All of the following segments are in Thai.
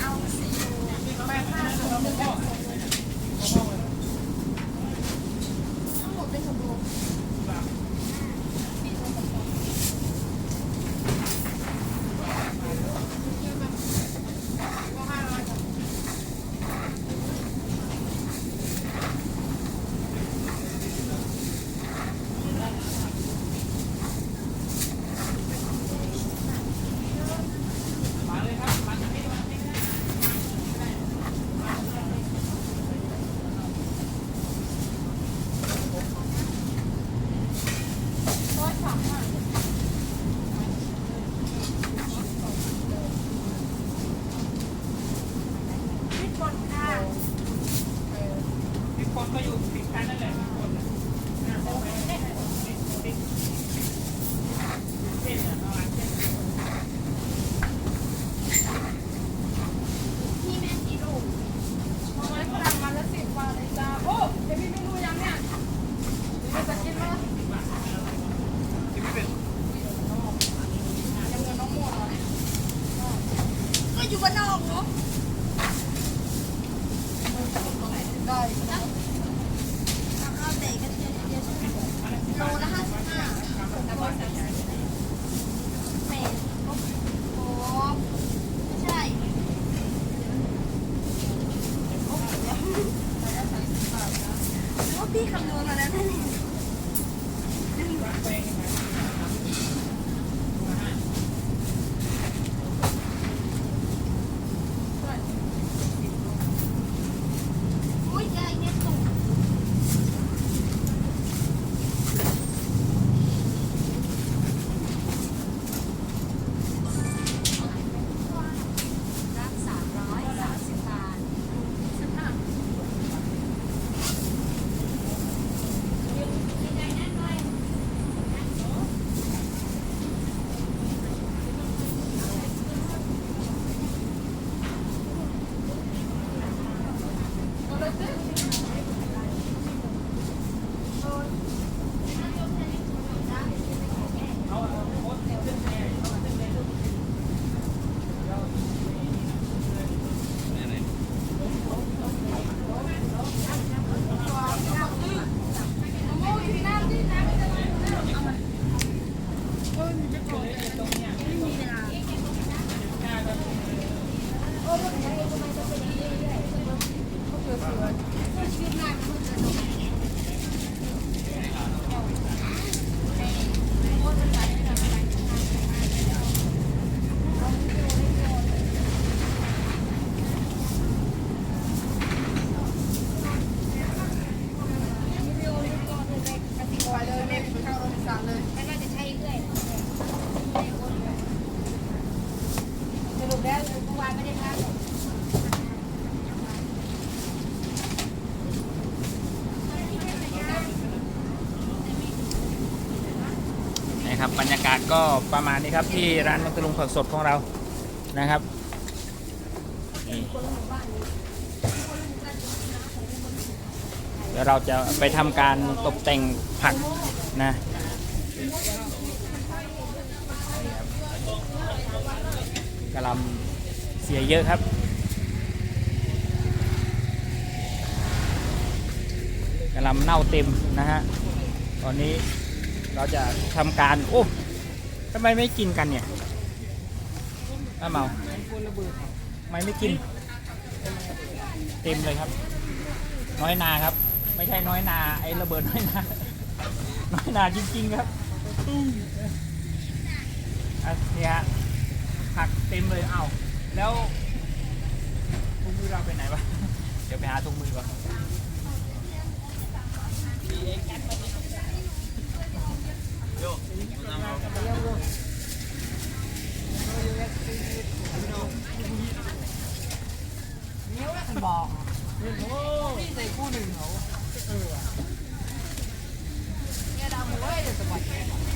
เอาสี อยู่ติดกันนั่นแหละพี่คน นะครับ บรรยากาศก็ประมาณนี้ครับที่ร้านมังกรลุงผักสดของเรานะครับนี่เดี๋ยวเราจะไปทำการตกแต่งผักนะกระลำเสียเยอะครับกระลำเน่าเต็มนะฮะตอนนี้ เราจะทำการ โอ้ทำไมไม่กินกันเนี่ยอ้าเมาทำไมไม่กิน เต็มเลยครับ น้อยนาครับ ไม่ใช่น้อยนา ไอ้ระเบิดน้อยนา น้อยนาจริงๆครับอันนี้ฮะผักเต็มเลยเอ้าแล้วถุงมือเราไปไหนวะ เดี๋ยวไปหาถุงมือก่อน บอก ดึงเขาเออเนี่ยดำเว้ยเดี๋ยสมัคร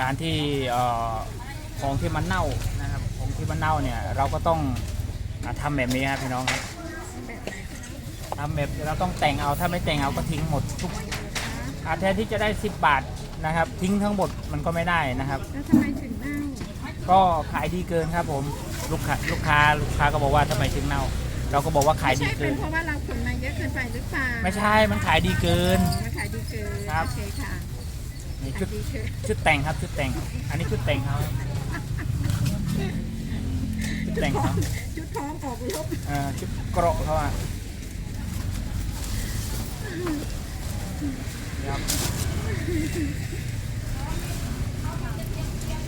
การที่เอ่อของที่มันเน่านะครับของที่มันเน่าเนี่ยเราก็ต้องอ่าทำแบบนี้ครับพี่น้องครับทำแบบเราต้องแต่งเอาถ้าไม่แต่งเอาก็ทิ้งหมดทุกอาแทนที่จะได้ 10 บาทนะครับ ทิ้งทั้งหมดมันก็ไม่ได้นะครับแล้วทำไมถึงเน่าก็ขายดีเกินครับผมลูกค้าลูกค้าลูกค้าก็บอกว่าทำไมถึงเน่า เราก็บอกว่าขายดีใช่เกิเป็นนเพราะว่าเราขนมาเยอะเกินไปหรือเปล่าไม่ใช่มันขายดีเกินอ๋อมันขายดีเกินครับโอเคค่ะ นี่ขาชุยดดีเกินชุดแต่งครับชุดแต่ง อันนี้ชุดแต่งเขาชุดแต่งเขาชุดท้องออกลบเอ่อชุดเกราะเขาอะครับ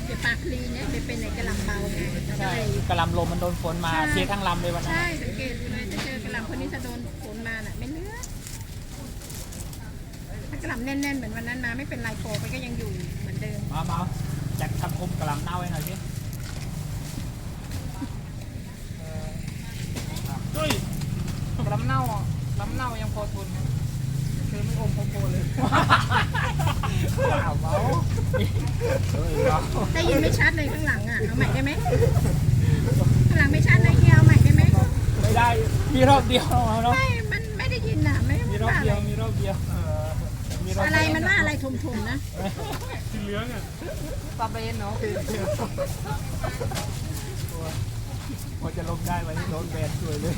เดี๋ยวปากคลีเนี่ยไปเป็นในกระหลำเบาไงก็ใช่เลยกระลำลมมันโดนฝนมาเทียทั้งลำเลยวันนั้น ใช่สังเกตดูเลยจะเจอกระหลำคนนี้จะโดนฝนมาน่ะไม่เลือกถ้า กระหลำแน่นๆเหมือนวันนั้นมาไม่เป็นไรโปไปก็ยังอยู่เหมือนเดิมมาเมาจัดคำคมกระลำเน่าให้หน่อยสิเฮ้ยกระลำเน่าอะลำเน่ายังพอทนนะคือไม่อมโคโคเลยว้าวเมาเฮ้ยเมาได้ยินไม่ชัดเลยข้างหลังอะเอาใหม่ได้ไหมข้างหลังไม่ชัดเลยเฮียเอาใหม่ได้ไหมไม่ได้มีรอบเดียวเอาเนาะ อบอะไรเดียวมันว่าอะไรทุ่มๆนะสีเหลืองอะปลาเบนเนาะพอจะลงได้วันนี้โดนแบนสวยเลย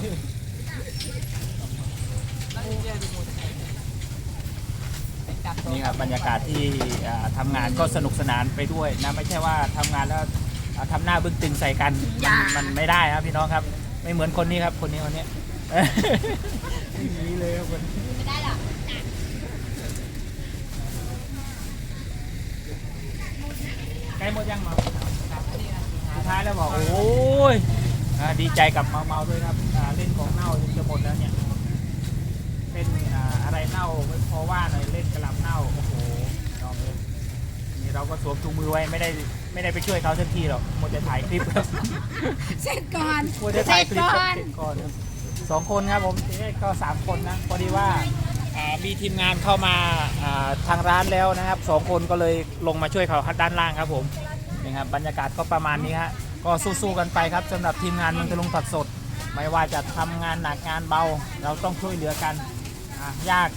นี่ครับบรรยากาศที่อ่าทำงานก็สนุกสนานไปด้วยนะไม่ใช่ว่าทำงานแล้วอ่าทำหน้าบึ้งตึงใส่กันมันมันไม่ได้ครับพี่น้องครับ ไม่เหมือนคนนี้ครับคนนี้คนนี้ไม่มีเลยครับคนนี้ ไม่ได้หรอก ใกล้หมด ยังเมาสุดท้ายแล้วบอกโอ้ยอ่าดีใจกับเมาเมาด้วยครับอ่าเล่นของเน่าจะหมดแล้วเนี่ยเป็นอ่าอะไรเน่าไม่พอว่าหน่อยเล่นกระหลำเน่าโอ้โหยอมเลยนี่เราก็สวมถุงมือไว้ไม่ได้ไม่ได้ไปช่วยเขาสักทีหรอกมัวแต่ถ่ายคลิปครับเสร็จก่อนมัวแต่ถ่ายคลิปครับเสร็จก่อนครับสองคนครับผมทีแรกก็สามคนนะพอดีว่าอ่ามีทีมงานเข้ามาอ่าทางร้านแล้วนะครับสองคนก็เลยลงมาช่วยเขาด้านล่างครับผมนี่ ครับบรรยากาศก็ประมาณนี้ฮะก็สู้ๆกันไปครับสำหรับทีมงานเมืองทะลุงผักสด ไม่ว่าจะทำงานหนักงานเบา เราต้องช่วยเหลือกันอะยาก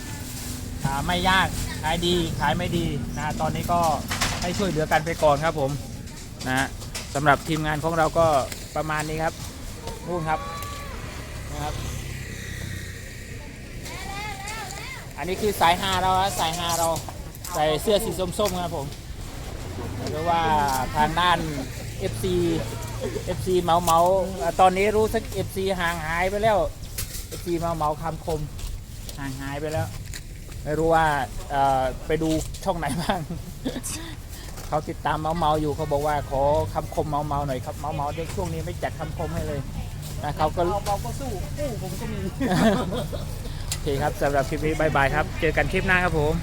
อ่าไม่ยากขายดีขายไม่ดีนะฮะตอนนี้ก็ให้ช่วยเหลือกันไปก่อนครับผมนะฮะสำหรับทีมงานของเราก็ประมาณนี้ครับนู่นครับนะครับ อันนี้คือสายฮาเราฮะสายฮาเราใส่เสื้อสีส้มๆครับผม หรือว่าทางด้าน FC FC เมาเมาอ่าตอนนี้รู้สึก FC ห่างหายไปแล้ว FC เมาเมาคำคมห่างหายไปแล้ว ไม่รู้ว่าเอ่อไปดูช่องไหนบ้าง เขาติดตามเมาเมาอยู่เขาบอกว่าขอคำคมเมาเมาหน่อยครับเมาเมาเด็กช่วงนี้ไม่จัดคำคมให้เลยนะเขาก็เบาก็สู้สู้ผมก็มีโอเคครับสำหรับคลิปนี้บายบายครับ เจอกันคลิปหน้าครับผม